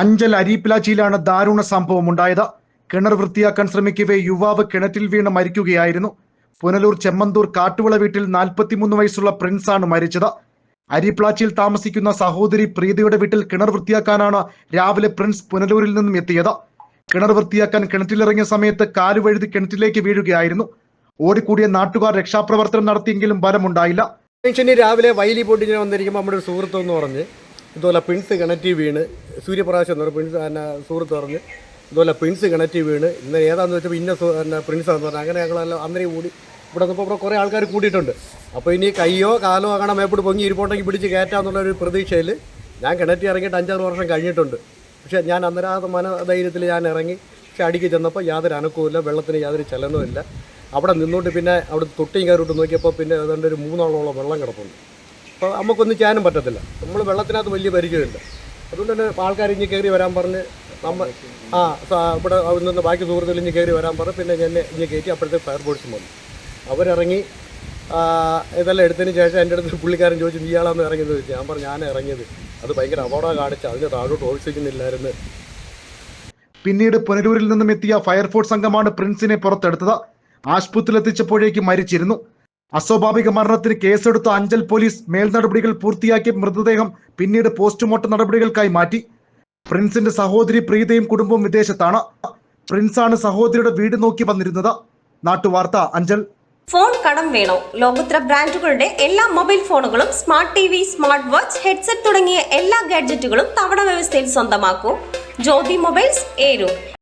അഞ്ചൽ അരീപ്പിലാച്ചിയിലാണ് ദാരുണ സംഭവം ഉണ്ടായത്. കിണർ വൃത്തിയാക്കാൻ ശ്രമിക്കവേ യുവാവ് കിണറ്റിൽ വീണ് മരിക്കുകയായിരുന്നു. പുനലൂർ ചെമ്മന്തൂർ കാട്ടുവിള വീട്ടിൽ നാൽപ്പത്തിമൂന്ന് വയസ്സുള്ള പ്രിൻസാണ് മരിച്ചത്. അരിപ്ലാച്ചിയിൽ താമസിക്കുന്ന സഹോദരി പ്രീതിയുടെ വീട്ടിൽ കിണർ വൃത്തിയാക്കാനാണ് രാവിലെ പ്രിൻസ് പുനലൂരിൽ നിന്നും എത്തിയത്. കിണർ വൃത്തിയാക്കാൻ കിണറ്റിലിറങ്ങിയ സമയത്ത് കാലുവഴുതി കിണറ്റിലേക്ക് വീഴുകയായിരുന്നു. ഓടിക്കൂടിയ നാട്ടുകാർ രക്ഷാപ്രവർത്തനം നടത്തിയെങ്കിലും ഫലമുണ്ടായില്ല ജംഗ്ഷന് രാവിലെ വയലി പോയിട്ട് വന്നിരിക്കുമ്പോൾ നമ്മുടെ സുഹൃത്ത് പറഞ്ഞ് ഇതുപോലെ പ്രിൻസ് കിണറ്റി വീണ് സൂര്യപ്രകാശം എന്ന് പറഞ്ഞ എന്നെ സുഹൃത്ത് പറഞ്ഞ് ഇതുപോലെ പ്രിൻസ് കിണറ്റി വീണ്. ഇന്ന് ഏതാണെന്ന് വെച്ചപ്പോൾ ഇന്ന സു- എന്നെ പ്രിൻസ് എന്ന് പറഞ്ഞാൽ അങ്ങനെ ഞങ്ങളെല്ലാം അന്നേരം കൂടി ഇവിടെ നിന്നപ്പോൾ ഇവിടെ കുറേ ആൾക്കാർ കൂടിയിട്ടുണ്ട്. അപ്പോൾ ഇനി കയ്യോ കാലോ അങ്ങനെ മേപ്പോട്ട് പൊങ്ങി ഇരിപ്പോട്ടെങ്കിൽ പിടിച്ച് കയറ്റാന്നുള്ള ഒരു പ്രതീക്ഷയിൽ ഞാൻ കിണറ്റി ഇറങ്ങിയിട്ട് അഞ്ചാറ് വർഷം കഴിഞ്ഞിട്ടുണ്ട്. പക്ഷേ ഞാൻ അന്നേരം ആ മനധൈര്യത്തിൽ ഞാൻ ഇറങ്ങി പക്ഷേ അടിക്ക് ചെന്നപ്പോൾ യാതൊരു അനക്കവുമില്ല വെള്ളത്തിന് യാതൊരു ചലനവുമില്ല. അവിടെ നിന്നോട്ട് പിന്നെ അവിടെ തൊട്ടിയും കയറിയിട്ട് നോക്കിയപ്പോൾ പിന്നെ ഏതാണ്ട് ഒരു മൂന്നാളോളം വെള്ളം കിടപ്പുണ്ട്. അപ്പോൾ നമുക്കൊന്നും ചെയ്യാനും പറ്റത്തില്ല. നമ്മൾ വെള്ളത്തിനകത്ത് വലിയ പരിചയമില്ല. അതുകൊണ്ട് തന്നെ ആൾക്കാർ ഇനി കയറി വരാൻ പറഞ്ഞ് നമ്മൾ ആ ഇവിടെ നിന്ന് ബാക്കി സുഹൃത്തുക്കൾ ഇനി കയറി വരാൻ പറഞ്ഞ് പിന്നെ എന്നെ ഇനി കയറ്റി അപ്പോഴത്തേക്ക് ഫയർഫോഴ്സും വന്നു. അവരിറങ്ങി ഇതെല്ലാം എടുത്തതിന് ശേഷം എന്റെ അടുത്ത് പുള്ളിക്കാരൻ ചോദിച്ചു നീ ആളാന്ന് ഇറങ്ങിയത് ചോദിച്ചു. ഞാൻ പറഞ്ഞു ഞാൻ ഇറങ്ങിയത്. അത് ഭയങ്കര അപകടം കാണിച്ച് അതിന്റെ താഴോട്ട് ഓക്സിജൻ ഇല്ലായിരുന്നു പിന്നീട് പുനലൂരിൽ നിന്നും എത്തിയ ഫയർഫോഴ്സ് സംഘമാണ് പ്രിൻസിനെ പുറത്തെടുത്തത്. ആശുപത്രിയിൽ എത്തിച്ചപ്പോഴേക്ക് മരിച്ചിരുന്നു. അസ്വാഭാവിക മരണത്തിന് കേസെടുത്ത അഞ്ചൽ പോലീസ് മേൽനടപടികൾ പൂർത്തിയാക്കി മൃതദേഹം പിന്നീട് പോസ്റ്റ്മോർട്ടം നടപടികൾക്കായി മാറ്റി. പ്രിൻസിന്റെ സഹോദരി പ്രീതയും കുടുംബവും വിദേശത്താണ്. പ്രിൻസാണ് സഹോദരിയുടെ വീട് നോക്കി വന്നിരുന്നത്. നാട്ടുവാർത്ത അഞ്ചൽ. ഫോൺ കടം വേണോ? ലോകോത്തര ബ്രാൻഡുകളുടെ എല്ലാ മൊബൈൽ ഫോണുകളും smart T V smart watch headset തുടങ്ങിയ എല്ലാ ഗാഡ്ജറ്റുകളും തവണ വ്യവസ്ഥയിൽ സ്വന്തമാക്കൂ. ജ്യോതി മൊബൈൽസ് ഏരൂർ.